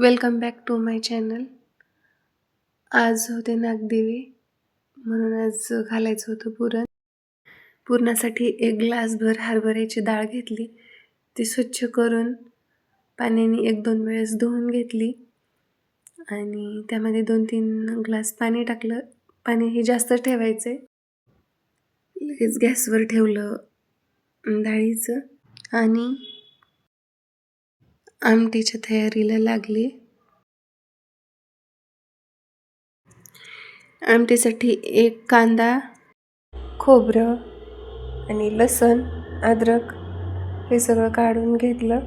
Welcome back to my channel आज होते नागदेवी. म्हणून आज घालायचं होतं पुरण. पुरणासाठी एक ग्लासभर हरभऱ्याची डाळ घेतली. ती स्वच्छ करून पाण्याने एक दोन वेळेस धुवून घेतली. आणि त्यामध्ये दोन तीन ग्लास पाणी टाकलं. पाणी हे जास्त ठेवायचं लगेच गॅसवर ठेवलं. डाळीचं. आणि आमटीच्या तयारीला लागली. आमटीसाठी एक कांदा खोबरं आणि लसण अद्रक हे सगळं काढून घेतलं.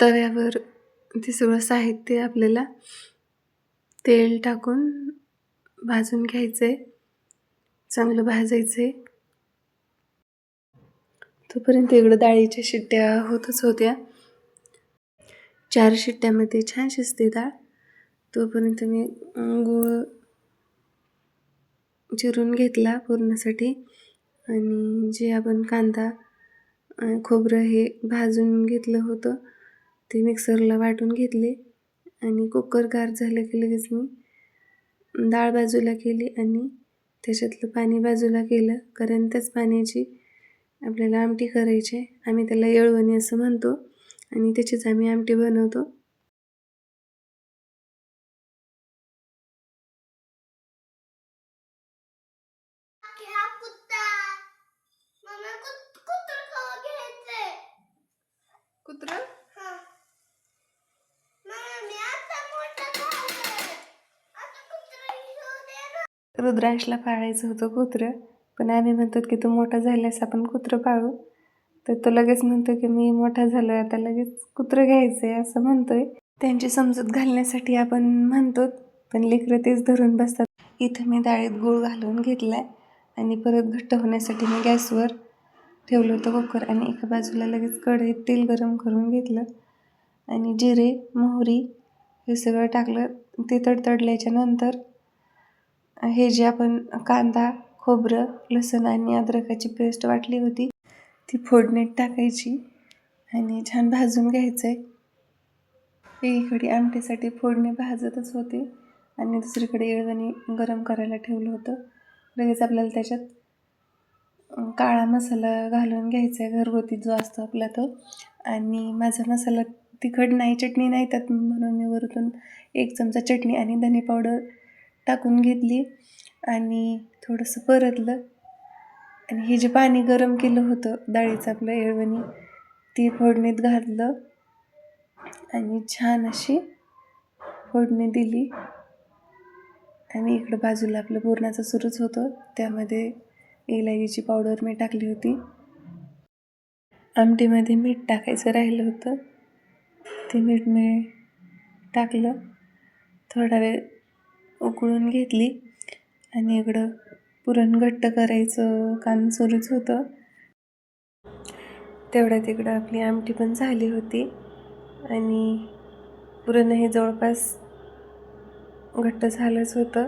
तव्यावर ते सगळं साहित्य आपल्याला तेल टाकून भाजून घ्यायचं. आहे चांगलं भाजायचंय तोपर्यंत इकडं डाळीच्या शिट्ट्या होतच होत्या. चार शिट्ट्यामध्ये छान शिजते डाळ. तोपर्यंत मी गूळ चिरून घेतला पुरणासाठी. आणि जे आपण कांदा खोबरं हे भाजून घेतलं होतं ते मिक्सरला वाटून घेतले. आणि कुकर गार झालं की लगेच मी डाळ बाजूला केली आणि त्याच्यातलं पाणी बाजूला केलं. कारण त्याच पाण्याची आपल्याला आमटी करायची आहे. आम्ही त्याला येळवणी असं म्हणतो. आणि त्याचीच आम्ही आमटी बनवतो. हा कुत्र हा. ना. रुद्रांशला पाळायचं होतं कुत्रं पण आम्ही म्हणतो की तू मोठा झाल्यास आपण कुत्रं पाळू. तर तो लगेच म्हणतो की मी मोठा झालो आहे आता लगेच कुत्रं घ्यायचं आहे असं म्हणतो आहे त्यांची समजूत घालण्यासाठी आपण म्हणतो पण लेकरं तेच धरून बसतात. इथं मी डाळीत गूळ घालून घेतलाय आणि परत घट्ट होण्यासाठी मी गॅसवर ठेवलं होतं कुकर आणि एका बाजूला लगेच कढईत तेल गरम करून घेतलं आणि जिरे मोहरी हे सगळं टाकलं. ते तडतडल्याच्या नंतर हे जे आपण कांदा खोबरं लसूण आणि अद्रकाची पेस्ट वाटली होती ती फोडणीत टाकायची आणि छान भाजून घ्यायचं. आहे एकीकडे आमटीसाठी फोडणी भाजतच होते आणि दुसरीकडे येळवणी गरम करायला ठेवलं होतं. लगेच आपल्याला त्याच्यात काळा मसाला घालून घ्यायचा आहे घरगुती जो असतो आपला तो. आणि माझा मसाला तिखट नाही चटणी नाही त्यात म्हणून मी वरतून एक चमचा चटणी आणि धने पावडर टाकून घेतली आणि थोडंसं परतलं. आणि हे जे पाणी गरम केलं होतं डाळीचं आपलं येळवणी ती फोडणीत घातलं आणि छान अशी फोडणी दिली. आणि इकडं बाजूला आपलं पुरणाचं सुरूच होतं. त्यामध्ये इलायचीची पावडर मी टाकली होती. आमटीमध्ये मीठ टाकायचं राहिलं होतं. ते मीठ मी टाकलं. थोडा वेळ उकळून घेतली. आणि इकडं पुरण घट्ट करायचं काम सुरूच होतं. तेवढ्या तिकडं आपली आमटी पण झाली होती. आणि पुरण हे जवळपास घट्ट झालंच होतं.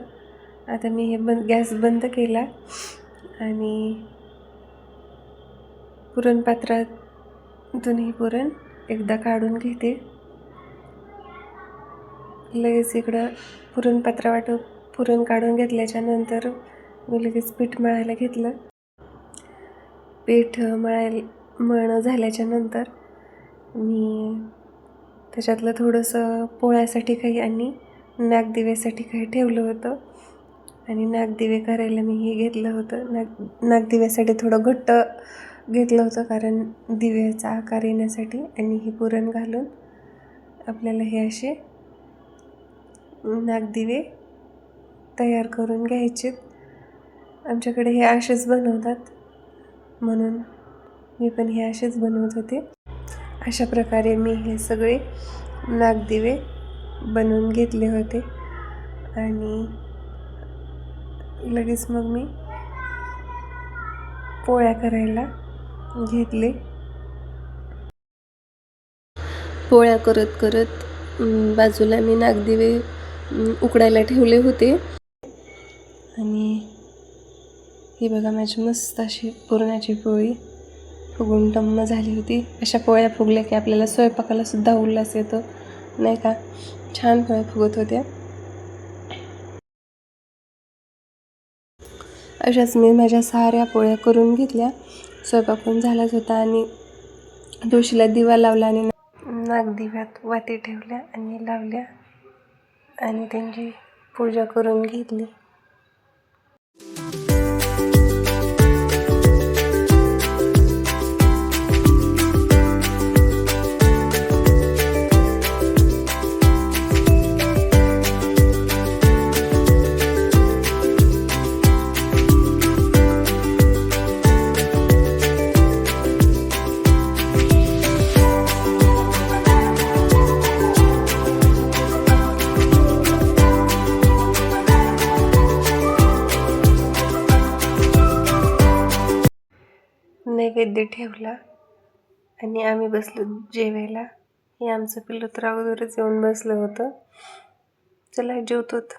आता मी हे बंद गॅस बंद केला. आणि पुरणपात्रातून हे पुरण एकदा काढून घेते. लगेच इकडं पुरणपात्र वाटप पुरण काढून घेतल्याच्या नंतर मी लगेच पीठ मळायला घेतलं. पीठ मळाय मळणं झाल्याच्यानंतर मी त्याच्यातलं थोडंसं पोळ्यासाठी काही आणि नागदिव्यासाठी काही ठेवलं होतं. आणि नागदिवे करायला मी हे घेतलं होतं. नाग नागदिव्यासाठी थोडं घट्ट घेतलं होतं कारण दिव्याचा आकार येण्यासाठी आणि हे पुरण घालून आपल्याला हे असे नागदिवे तयार करून घ्यायचेत. आमच्याकडे हे असेच बनवतात. म्हणून मी पण हे असेच बनवत होते. अशा प्रकारे मी हे सगळे नागदिवे बनवून घेतले होते. आणि लगेच मग मी पोळ्या करायला घेतले. पोळ्या करत करत बाजूला मी नागदिवे उकडायला ठेवले होते. आणि ही बघा माझी मस्त अशी पुरणाची पोळी. फुगून टम्म झाली होती. अशा पोळ्या फुगल्या की आपल्याला स्वयंपाकाला सुद्धा उल्हास येतो. नाही का? छान पोळ्या फुगत होत्या. अशाच मी माझ्या साऱ्या पोळ्या करून घेतल्या. स्वयंपाक पण झालाच होता आणि तुळशीला दिवा लावला आणि नागदिव्यात वाती ठेवल्या आणि लावल्या. आणि त्यांची पूजा करून घेतली. नैवेद्य ठेवला आणि आम्ही बसलो जेवायला. हे आमचं पिल्लू तर अगोदरच येऊन बसलं होतं. चला जेवतोत